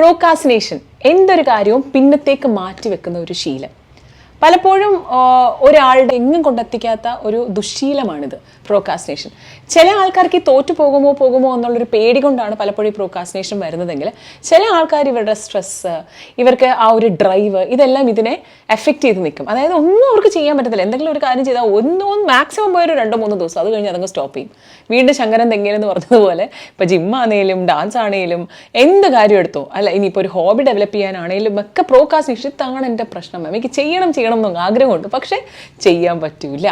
Procrastination എന്തൊരു കാര്യവും പിന്നത്തേക്ക് മാറ്റി വെക്കുന്ന ഒരു ശീലം. പലപ്പോഴും ഒരാളുടെ എങ്ങും കൊണ്ടെത്തിക്കാത്ത ഒരു ദുശ്ശീലമാണിത് പ്രോക്കാസ്റ്റിനേഷൻ ചില ആൾക്കാർക്ക് ഈ തോറ്റു പോകുമോ പോകുമോ എന്നുള്ളൊരു പേടി കൊണ്ടാണ് പലപ്പോഴും ഈ പ്രോക്കാസ്റ്റിനേഷൻ വരുന്നതെങ്കിൽ ചില ആൾക്കാർ ഇവരുടെ സ്ട്രെസ് ഇവർക്ക് ആ ഒരു ഡ്രൈവ് ഇതെല്ലാം ഇതിനെ എഫക്റ്റ് ചെയ്ത് നിൽക്കും. അതായത് ഒന്നും അവർക്ക് ചെയ്യാൻ പറ്റത്തില്ല. എന്തെങ്കിലും ഒരു കാര്യം ചെയ്താൽ ഒന്നും മാക്സിമം പോയൊരു രണ്ടോ മൂന്നോ ദിവസം അത് കഴിഞ്ഞ് അതങ്ങ് സ്റ്റോപ്പ് ചെയ്യും. വീണ്ടും ശങ്കരൻ തെങ്ങേലെന്ന് പറഞ്ഞതുപോലെ ഇപ്പോൾ ജിമ്മാണേലും ഡാൻസ് ആണേലും എന്ത് കാര്യം എടുത്തോ അല്ല ഇനിയിപ്പോൾ ഒരു ഹോബി ഡെവലപ്പ് ചെയ്യാനാണെങ്കിലും ഒക്കെ പ്രോക്കാസ്റ്റിനേഷൻ ഇതാണ് എന്റെ പ്രശ്നം. എനിക്ക് ചെയ്യണം ചെയ്യണം എന്നൊന്നും ആഗ്രഹമുണ്ട്. പക്ഷേ ചെയ്യാൻ പറ്റൂല.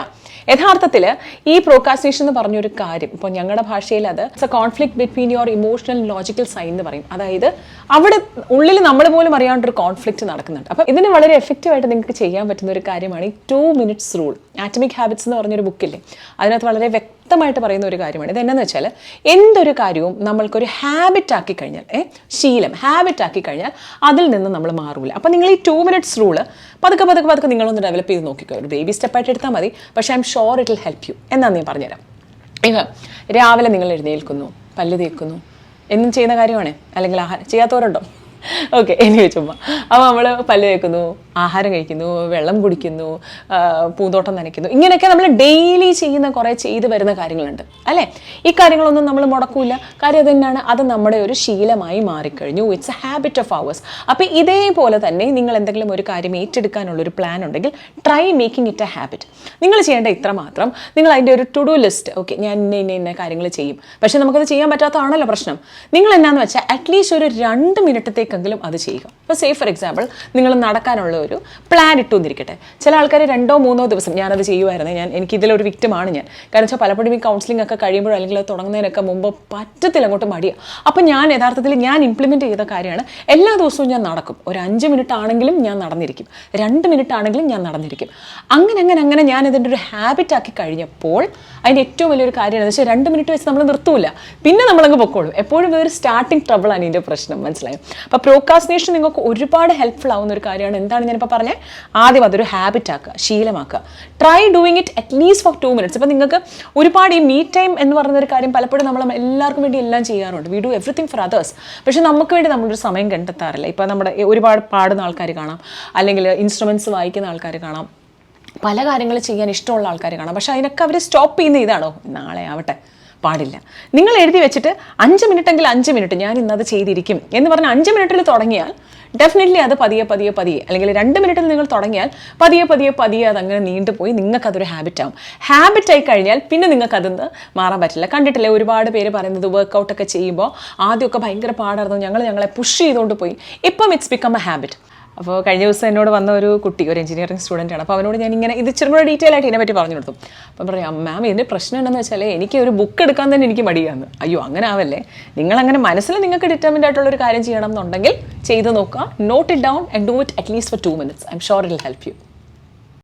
യഥാർത്ഥത്തിൽ ഈ പ്രോക്കാസിനേഷൻ എന്ന് പറഞ്ഞൊരു കാര്യം ഇപ്പോൾ ഞങ്ങളുടെ ഭാഷയിൽ അത് it's a conflict between your emotional logical sign എന്ന് പറയും. അതായത് അവിടെ ഉള്ളിൽ നമ്മൾ പോലും അറിയാണ്ടൊരു കോൺഫ്ലിക്റ്റ് നടക്കുന്നുണ്ട്. അപ്പോൾ ഇതിന് വളരെ എഫക്റ്റീവായിട്ട് നിങ്ങൾക്ക് ചെയ്യാൻ പറ്റുന്ന ഒരു കാര്യമാണ് ഈ two minutes rule atomic habits എന്ന് പറഞ്ഞൊരു ബുക്കില്ലേ അതിനകത്ത് വളരെ വ്യക്തമായിട്ട് പറയുന്ന ഒരു കാര്യമാണ്. ഇത് എന്നാന്ന് വെച്ചാൽ എന്തൊരു കാര്യവും നമ്മൾക്കൊരു ഹാബിറ്റ് ആക്കി കഴിഞ്ഞാൽ ഏ ശീലം ഹാബിറ്റ് ആക്കി കഴിഞ്ഞാൽ അതിൽ നിന്ന് നമ്മൾ മാറൂല. അപ്പോൾ നിങ്ങൾ ഈ ടു മിനിറ്റ്സ് റൂൾ പതുക്കെ പതുക്കെ പതുക്കെ നിങ്ങളൊന്ന് ഡെവലപ്പ് ചെയ്ത് നോക്കിക്കോ. ഒരു ബേബി സ്റ്റെപ്പായിട്ട് എടുത്താൽ മതി. പക്ഷേ I'm sure it will help you എന്നാന്ന് ഞാൻ പറഞ്ഞുതരാം. ഇവ രാവിലെ നിങ്ങൾ എഴുന്നേൽക്കുന്നു പല്ല് തേക്കുന്നു. എന്നും ചെയ്യുന്ന കാര്യമാണ്. അല്ലെങ്കിൽ ആഹാരം ചെയ്യാത്തവരുണ്ടോ? ഓക്കെ എനിക്ക് ചുമ്മാ. അപ്പോൾ നമ്മൾ പല്ല് തേക്കുന്നു ആഹാരം കഴിക്കുന്നു വെള്ളം കുടിക്കുന്നു പൂന്തോട്ടം നനയ്ക്കുന്നു. ഇങ്ങനെയൊക്കെ നമ്മൾ ഡെയിലി ചെയ്യുന്ന കുറേ ചെയ്ത് വരുന്ന കാര്യങ്ങളുണ്ട്. അല്ലേ? ഈ കാര്യങ്ങളൊന്നും നമ്മൾ മുടക്കൂല. കാര്യം തന്നെയാണ് അത് നമ്മുടെ ഒരു ശീലമായി മാറിക്കഴിഞ്ഞു. It's a habit of ours അപ്പോൾ ഇതേപോലെ തന്നെ നിങ്ങൾ എന്തെങ്കിലും ഒരു കാര്യം ഏറ്റെടുക്കാനുള്ള ഒരു പ്ലാൻ ഉണ്ടെങ്കിൽ try making it a habit നിങ്ങൾ ചെയ്യേണ്ട ഇത്ര മാത്രം. നിങ്ങൾ അതിന്റെ ഒരു ടു ഡു ലിസ്റ്റ് ഓക്കെ ഞാൻ ഇന്ന ഇന്ന ഇന്ന കാര്യങ്ങൾ ചെയ്യും. പക്ഷേ നമുക്കത് ചെയ്യാൻ പറ്റാത്തതാണല്ലോ പ്രശ്നം. നിങ്ങൾ എന്നാന്ന് വെച്ചാൽ അറ്റ്ലീസ്റ്റ് ഒരു രണ്ട് മിനിറ്റത്തേക്കെങ്കിലും അത് ചെയ്യുക. ഇപ്പോൾ സേ ഫോർ എക്സാമ്പിൾ നിങ്ങൾ നടക്കാനുള്ള ഒരു പ്ലാൻ ഇട്ടു ചില ആൾക്കാർ രണ്ടോ മൂന്നോ ദിവസം ഞാനത് ചെയ്യുമായിരുന്നു ഞാൻ എനിക്ക് ഇതിലൊരു വിക്റ്റമാണ് ഞാൻ. കാരണം വെച്ചാൽ പലപ്പോഴും ഈ കൗൺസിലിംഗ് ഒക്കെ കഴിയുമ്പോഴോ അല്ലെങ്കിൽ അത് തുടങ്ങുന്നതിനൊക്കെ മുമ്പ് പറ്റത്തില്ല അങ്ങോട്ട് മടിയാണ് അപ്പം ഞാൻ യഥാർത്ഥത്തിൽ ഞാൻ ഇംപ്ലിമെന്റ് ചെയ്ത കാര്യമാണ് എല്ലാ ദിവസവും ഞാൻ നടക്കും. ഒരു അഞ്ച് മിനിറ്റ് ആണെങ്കിലും ഞാൻ നടന്നിരിക്കും. രണ്ട് മിനിറ്റ് ആണെങ്കിലും ഞാൻ നടന്നിരിക്കും. അങ്ങനെ അങ്ങനെ അങ്ങനെ ഞാൻ ഇതിന്റെ ഒരു ഹാബിറ്റ് ആക്കി കഴിഞ്ഞപ്പോൾ അതിന്റെ ഏറ്റവും വലിയൊരു കാര്യമാണ് പക്ഷേ രണ്ട് മിനിറ്റ് വെച്ച് നമ്മൾ നിർത്തൂല. പിന്നെ നമ്മളങ്ങ് പൊക്കോളും. എപ്പോഴും ഒരു സ്റ്റാർട്ടിങ് ട്രബിളാണ് ഇതിന്റെ പ്രശ്നം. മനസ്സിലായോ? അപ്പോൾ പ്രോക്കാസിനേഷൻ നിങ്ങൾക്ക് ഒരുപാട് ഹെൽപ്ഫുൾ ആവുന്ന ഒരു കാര്യമാണ്. എന്താണ് ഞാനിപ്പോൾ പറഞ്ഞ ആദ്യം അതൊരു ഹാബിറ്റ് ആക്കുക ശീലമാക്കുക. Try doing it at least for two minutes ഇപ്പോൾ നിങ്ങൾക്ക് ഒരുപാട് ഈ മീ ടൈം എന്ന് പറയുന്ന ഒരു കാര്യം പലപ്പോഴും നമ്മൾ എല്ലാവർക്കും വേണ്ടി എല്ലാം ചെയ്യാറുണ്ട്. We do everything for others പക്ഷേ നമുക്ക് വേണ്ടി നമ്മളൊരു സമയം കണ്ടെത്താറില്ല. ഇപ്പോൾ നമ്മുടെ ഒരുപാട് പാടുന്ന ആൾക്കാർ കാണാം അല്ലെങ്കിൽ ഇൻസ്ട്രുമെന്റ്സ് വായിക്കുന്ന ആൾക്കാർ കാണാം പല കാര്യങ്ങൾ ചെയ്യാൻ ഇഷ്ടമുള്ള ആൾക്കാർ കാണാം. പക്ഷേ അതിനൊക്കെ അവർ സ്റ്റോപ്പ് ചെയ്യുന്ന ഇതാണോ? നാളെ ആവട്ടെ. പാടില്ല. നിങ്ങൾ എഴുതി വെച്ചിട്ട് അഞ്ച് മിനിറ്റ് എങ്കിൽ അഞ്ച് മിനിറ്റ് ഞാൻ ഇന്നത് ചെയ്തിരിക്കും എന്ന് പറഞ്ഞ് അഞ്ച് മിനിറ്റിൽ തുടങ്ങിയാൽ ഡെഫിനറ്റ്ലി അത് പതിയെ പതിയെ പതിയെ. അല്ലെങ്കിൽ രണ്ട് മിനിറ്റിൽ നിങ്ങൾ തുടങ്ങിയാൽ പതിയെ പതിയെ പതിയെ അതങ്ങനെ നീണ്ടുപോയി നിങ്ങൾക്ക് അതൊരു ഹാബിറ്റ് ആവും. ഹാബിറ്റ് ആയി കഴിഞ്ഞാൽ പിന്നെ നിങ്ങൾക്ക് അതിൽ നിന്ന് മാറാൻ പറ്റില്ല. കണ്ടിട്ടില്ലേ ഒരുപാട് പേര് പറയുന്നത് വർക്കൗട്ടൊക്കെ ചെയ്യുമ്പോൾ ആദ്യമൊക്കെ ഭയങ്കര പാടായിരുന്നു. ഞങ്ങൾ ഞങ്ങളെ പുഷ് ചെയ്തുകൊണ്ട് പോയി. ഇപ്പം ഇറ്റ്സ് ബിക്കം എ ഹാബിറ്റ് അപ്പോൾ കഴിഞ്ഞ ദിവസം എന്നോട് വന്ന ഒരു കുട്ടി ഒരു എഞ്ചിനീയറിംഗ് സ്റ്റുഡന്റ് ആണ്. അപ്പോൾ അവനോട് ഞാൻ ഇങ്ങനെ ഇത് ഇച്ചിരി കൂടെ ഡീറ്റെയിൽ ആയിട്ട് ഇതിനെപ്പറ്റി പറഞ്ഞു കൊടുത്തു. അപ്പം പറയാം മാം ഇതിന്റെ പ്രശ്നം എന്താണെന്ന് വെച്ചാൽ എനിക്ക് ഒരു ബുക്ക് എടുക്കാൻ തന്നെ എനിക്ക് മടിയാണ്. അയ്യോ അങ്ങനെ ആവല്ലേ? നിങ്ങൾ അങ്ങനെ മനസ്സിൽ നിങ്ങൾക്ക് ഡിറ്റർമിന്റ് ആയിട്ടുള്ള ഒരു കാര്യം ചെയ്യണം എന്നുണ്ടെങ്കിൽ ചെയ്ത് നോക്കുക. Note it down and do it at least for two minutes I'm sure it help you